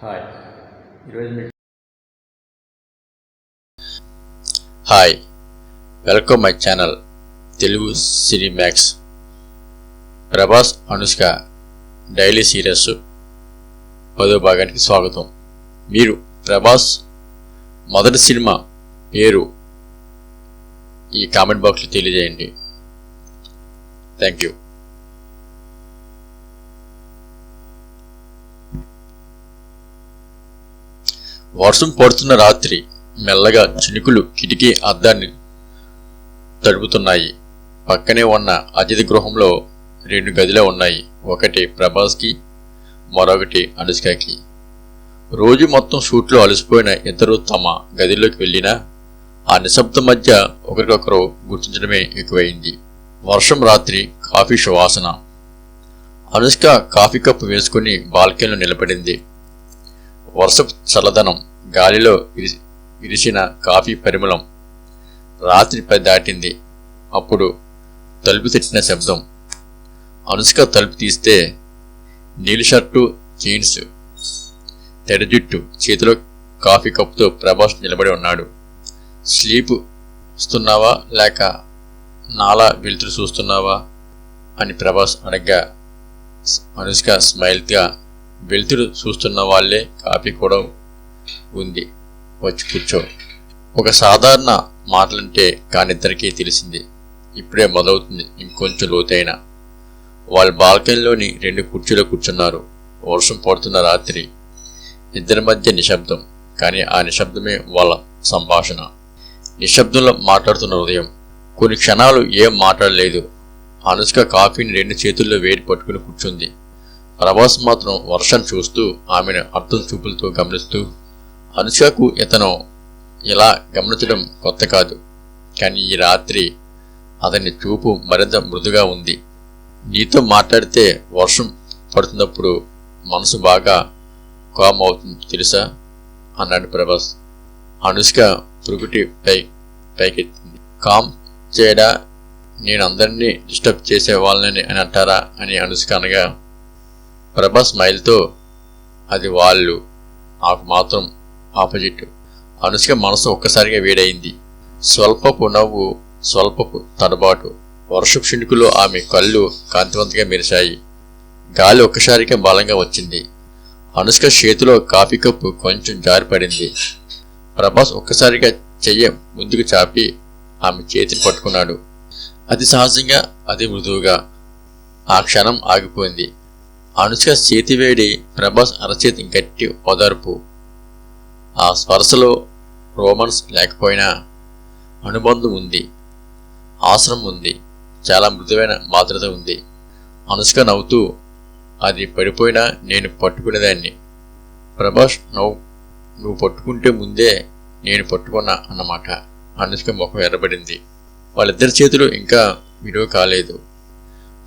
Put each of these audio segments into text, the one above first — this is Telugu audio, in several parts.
హాయ్. ఈరోజు మీకు hi. Welcome my channel Telugu cine max Prabhas Anushka daily serials పదో భాగానికి స్వాగతం. మీరు ప్రభాస్ మొదటి సినిమా పేరు ఈ కామెంట్ బాక్స్లో తెలియజేయండి. Thank you. వర్షం పడుతున్న రాత్రి మెల్లగా చినుకులు కిటికీ అద్దాన్ని తడుపుతున్నాయి. పక్కనే ఉన్న అతిథి గృహంలో రెండు గదిలో ఉన్నాయి. ఒకటి ప్రభాస్కి మరొకటి అనుష్కకి. రోజు మొత్తం షూట్లో అలసిపోయిన ఇద్దరు తమ గదిలోకి వెళ్ళినా ఆ నిశ్శబ్దం మధ్య ఒకరికొకరు గుర్తించడమే ఎక్కువైంది. వర్షం రాత్రి కాఫీ సువాసన. అనుష్క కాఫీ కప్పు వేసుకుని బాల్కనీలో నిలబడింది. వర్షపు చల్లదనం గాలిలో విరి- విరిసిన కాఫీ పరిమళం రాత్రి పది దాటింది. అప్పుడు తలుపు తట్టిన శబ్దం. అనుష్క తలుపు తీస్తే నీలి షర్టు జీన్స్ తెర జుట్టు చేతిలో కాఫీ కప్పుతో ప్రభాస్ నిలబడి ఉన్నాడు. స్లీప్ వస్తున్నావా లేక నాలా వెలుతురు చూస్తున్నావా అని ప్రభాస్ అడగ్గా అనుష్క స్మైల్గా వెలుతురు చూస్తున్న వాళ్ళే కాపీ కూడా ఉంది. వచ్చి కూర్చో. ఒక సాధారణ మాటలంటే కానిద్దరికీ తెలిసింది. ఇప్పుడే మొదలవుతుంది. ఇంకొంచెం లోతైన. వాళ్ళ బాల్కనీలోని రెండు కుర్చీలో కూర్చున్నారు. వర్షం పడుతున్న రాత్రి. ఇద్దరి మధ్య నిశ్శబ్దం. కానీ ఆ నిశ్శబ్దమే వాళ్ళ సంభాషణ. నిశ్శబ్దంలో మాట్లాడుతున్న హృదయం. కొన్ని క్షణాలు ఏం మాట్లాడలేదు. అనుష్క కాఫీని రెండు చేతుల్లో వేడి పట్టుకుని కూర్చుంది. ప్రభాస్ మాత్రం వర్షం చూస్తూ ఆమెను అర్థం చూపులతో గమనిస్తూ అనుష్కకు ఇతను ఇలా గమనించడం కొత్త కాదు. కానీ ఈ రాత్రి అతని చూపు మరింత మృదుగా ఉంది. నీతో మాట్లాడితే వర్షం పడుతున్నప్పుడు మనసు బాగా కామ్ అవుతుంది తెలుసా? అన్నాడు ప్రభాస్. అనుష్క పురుగుటి పై పైకెత్తింది. కామ్ చేయడా? నేను అందరినీ డిస్టర్బ్ చేసే వాళ్ళని అని అంటారా? అని అనుష్క అనగా ప్రభాస్ స్మైల్తో అది వాళ్ళు నాకు మాత్రం ఆపోజిట్. అనుష్క మనసు ఒక్కసారిగా వేడైంది. స్వల్పపు నవ్వు స్వల్పపు తడబాటు. వర్షపు చినుకులో ఆమె కళ్ళు కాంతివంతంగా మెరిశాయి. గాలి ఒక్కసారిగా బలంగా వచ్చింది. అనుష్క చేతిలో కాఫీ కప్పు కొంచెం జారిపడింది. ప్రభాస్ ఒక్కసారిగా చెయ్య ముందుకు చాపి ఆమె చేతిని పట్టుకున్నాడు. అతి సహజంగా అది మృదువుగా. ఆ క్షణం ఆగిపోయింది. అనుష్క చేతివేడి ప్రభాస్ అరచేతి గట్టి ఓదార్పు ఆ స్పర్శలో రోమన్స్ లేకపోయినా అనుబంధం ఉంది ఆశ్రమం ఉంది చాలా మృదువైన మాద్రత ఉంది. అనుష్క నవ్వుతూ అది పడిపోయినా నేను పట్టుకునేదాన్ని. ప్రభాస్ నవ్వు నువ్వు పట్టుకుంటే ముందే నేను పట్టుకున్నా అన్నమాట. అనుష్క ముఖం ఎర్రబడింది. వాళ్ళిద్దరి చేతులు ఇంకా విలువ కాలేదు.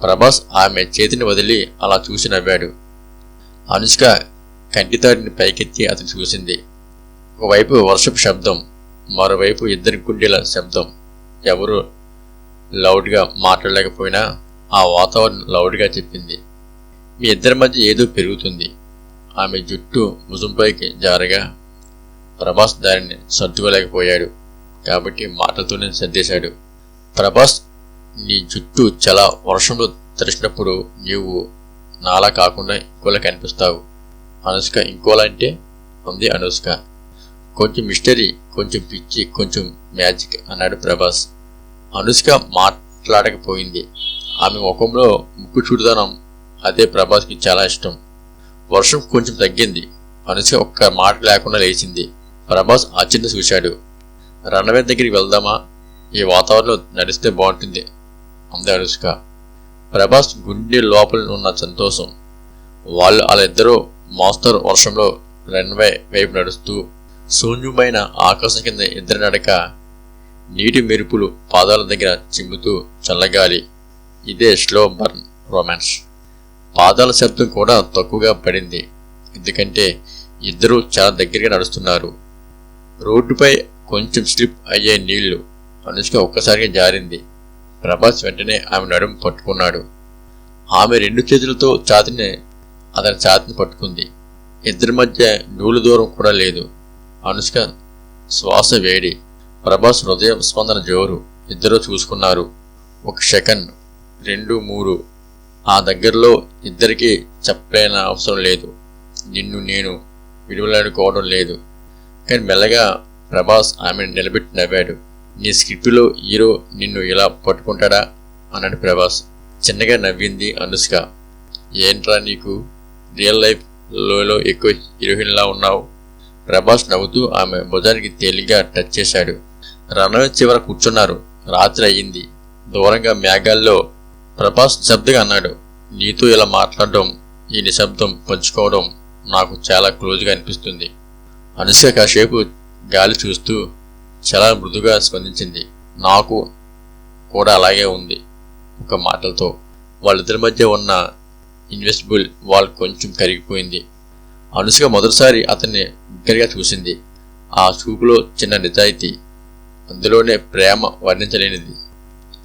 ప్రభాస్ ఆమె చేతిని వదిలి అలా చూసి నవ్వాడు. అనుష్క కంటితాడిని పైకెత్తి అతను చూసింది. ఒకవైపు వర్షపు శబ్దం మరోవైపు ఇద్దరి గుండెల శబ్దం. ఎవరు లౌడ్గా మాట్లాడలేకపోయినా ఆ వాతావరణం లౌడ్గా చెప్పింది. మీ ఇద్దరి మధ్య ఏదో పెరుగుతుంది. ఆమె జుట్టు భుజంపైకి జారగా ప్రభాస్ దానిని సర్దుకోలేకపోయాడు. కాబట్టి మాటలతోనే సర్దేశాడు. ప్రభాస్ నీ జుట్టు చాలా వర్షంలో తడిచినప్పుడు నీవు నాలా కాకుండా ఇంకోలా కనిపిస్తావు. అనుష్క ఇంకోలా అంటే ఉంది అనుష్క కొంచెం మిస్టరీ కొంచెం పిచ్చి కొంచెం మ్యాజిక్ అన్నాడు ప్రభాస్. అనుష్క మాట్లాడకపోయింది. ఆమె ముఖంలో ముక్కు చూడదనం అదే ప్రభాస్కి చాలా ఇష్టం. వర్షం కొంచెం తగ్గింది. అనుష్క ఒక్క మాట లేకుండా లేచింది. ప్రభాస్ ఆశ్చర్య చూశాడు. రన్వే దగ్గరికి వెళ్దామా? ఈ వాతావరణంలో నడిస్తే బాగుంటుంది. అంది అనుష్క ప్రభాస్ గుండె లోపల ఉన్న సంతోషం. వాళ్ళు వాళ్ళిద్దరూ మోస్తరు వర్షంలో రన్వే వైపు నడుస్తూ శూన్యమైన ఆకాశం కింద ఇద్దరి నడక నీటి మెరుపులు పాదాల దగ్గర చిమ్ముతూ చల్లగాలి. ఇదే స్లో బర్న్ రొమాన్స్. పాదాల శబ్దం కూడా తక్కువగా పడింది. ఎందుకంటే ఇద్దరూ చాలా దగ్గరగా నడుస్తున్నారు. రోడ్డుపై కొంచెం స్లిప్ అయ్యే నీళ్ళు అనుష్క ఒక్కసారిగా జారింది. ప్రభాస్ వెంటనే ఆమె నడుము పట్టుకున్నాడు. ఆమె రెండు చేతులతో ఛాతిని అతని ఛాతిని పట్టుకుంది. ఇద్దరి మధ్య నూలు దూరం కూడా లేదు. అనుష్క శ్వాస వేడి. ప్రభాస్ హృదయ స్పందన జోరు. ఇద్దరూ చూసుకున్నారు. ఒక సెకండ్ రెండు మూడు. ఆ దగ్గరలో ఇద్దరికీ చెప్పలేన అవసరం లేదు. నిన్ను నేను విడువలనుకోవడం లేదు. కానీ మెల్లగా ప్రభాస్ ఆమెను నిలబెట్టి నవ్వాడు. నీ స్క్రిప్టులో హీరో నిన్ను ఇలా పట్టుకుంటాడా? అన్నాడు ప్రభాస్. చిన్నగా నవ్వింది అనుష్క. ఏంట్రా నీకు? రియల్ లైఫ్ లోలో ఎక్కువ హీరోయిన్లా ఉన్నావు. ప్రభాస్ నవ్వుతూ ఆమె భుజానికి తేలిగ్గా టచ్ చేశాడు. రన్వే చివర కూర్చున్నారు. రాత్రి అయ్యింది. దూరంగా మేఘాల్లో ప్రభాస్ నిశ్శబ్దంగా అన్నాడు. నీతో ఇలా మాట్లాడడం ఈ నిశ్శబ్దం పంచుకోవడం నాకు చాలా క్లోజ్గా అనిపిస్తుంది. అనుష్క కాసేపు గాలి చూస్తూ చాలా మృదుగా స్పందించింది. నాకు కూడా అలాగే ఉంది ఒక మాటలతో. వాళ్ళిద్దరి మధ్య ఉన్న ఇన్వెస్టిబుల్ వాల్ కొంచెం కరిగిపోయింది. అనుసుక మొదటిసారి అతన్ని దగ్గరగా చూసింది. ఆ చూపులో చిన్న నిజాయితీ అందులోనే ప్రేమ వర్ణించలేనిది.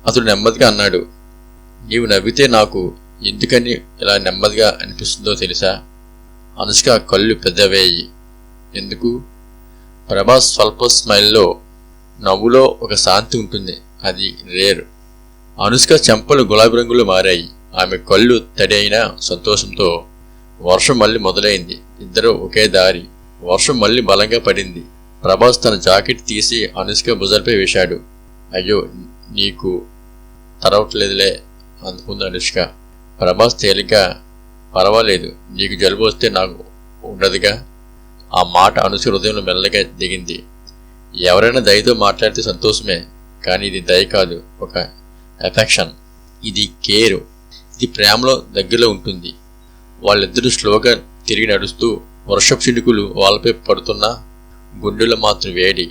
అతడు నెమ్మదిగా అన్నాడు నీవు నవ్వితే నాకు ఎందుకని ఇలా నెమ్మదిగా అనిపిస్తుందో తెలుసా? అనుష్క కళ్ళు పెద్దవేయి. ఎందుకు? ప్రభాస్ స్వల్ప స్మైల్లో నవ్వులో ఒక శాంతి ఉంటుంది. అది రేర్. అనుష్క చెంపలు గులాబీ రంగులు మారాయి. ఆమె కళ్ళు తడి అయిన సంతోషంతో వర్షం మళ్ళీ మొదలైంది. ఇద్దరు ఒకే దారి. వర్షం మళ్ళీ బలంగా పడింది. ప్రభాస్ తన జాకెట్ తీసి అనుష్క భుజాలపై వేశాడు. అయ్యో నీకు తరవట్లేదులే అందుకుంది అనుష్క. ప్రభాస్ తేలిగ్గా పర్వాలేదు నీకు జలుబు వస్తే నాకు ఉండదుగా. ఆ మాట అనుష్క హృదయంలో మెల్లగా దిగింది. ఎవరైనా దయతో మాట్లాడితే సంతోషమే కానీ ఇది దయ కాదు ఒక ఎఫెక్షన్ ఇది కేర్ ఇది ప్రేమలో దగ్గరలో ఉంటుంది. వాళ్ళిద్దరూ స్లోగా తిరిగి నడుస్తూ వర్షపు చినుకులు వాళ్ళపై పడుతున్నా గుండెలో మాత్రం వేడి.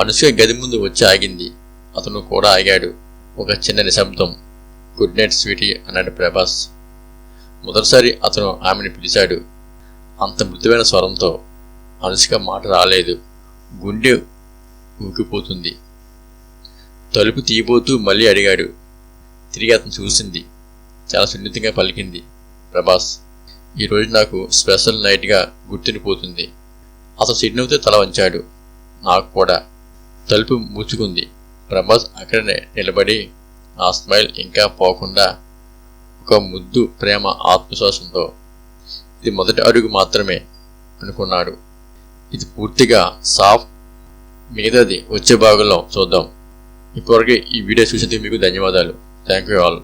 అనుసూయ గది ముందు వచ్చి ఆగింది. అతను కూడా ఆగాడు. ఒక చిన్న నిశ్శబ్దం. గుడ్ నైట్ స్వీటీ అన్నాడు ప్రభాస్. మొదటిసారి అతను ఆమెను పిలిచాడు. అంత మృదువైన స్వరంతో అనుసుక మాట రాలేదు. గుండె ఊగిపోతుంది. తలుపు తీయబోతూ మళ్ళీ అడిగాడు. తిరిగి అతను చూసింది. చాలా సున్నితంగా పలికింది. ప్రభాస్ ఈరోజు నాకు స్పెషల్ నైట్గా గుర్తుండిపోతుంది అతను చిరునవ్వుతో తల వంచాడు. నాకు కూడా. తలుపు మూచుకుంది ప్రభాస్ అక్కడనే నిలబడి ఆ స్మైల్ ఇంకా పోకుండా ఒక ముద్దు ప్రేమ ఆత్మవిశ్వాసంతో ఇది మొదటి అడుగు మాత్రమే అనుకున్నాడు. ఇది పూర్తిగా సాఫ్ట్ మిగతాది వచ్చే భాగంలో చూద్దాం. ఇప్పటివరకు ఈ వీడియో చూసినందుకు మీకు ధన్యవాదాలు. Thank you all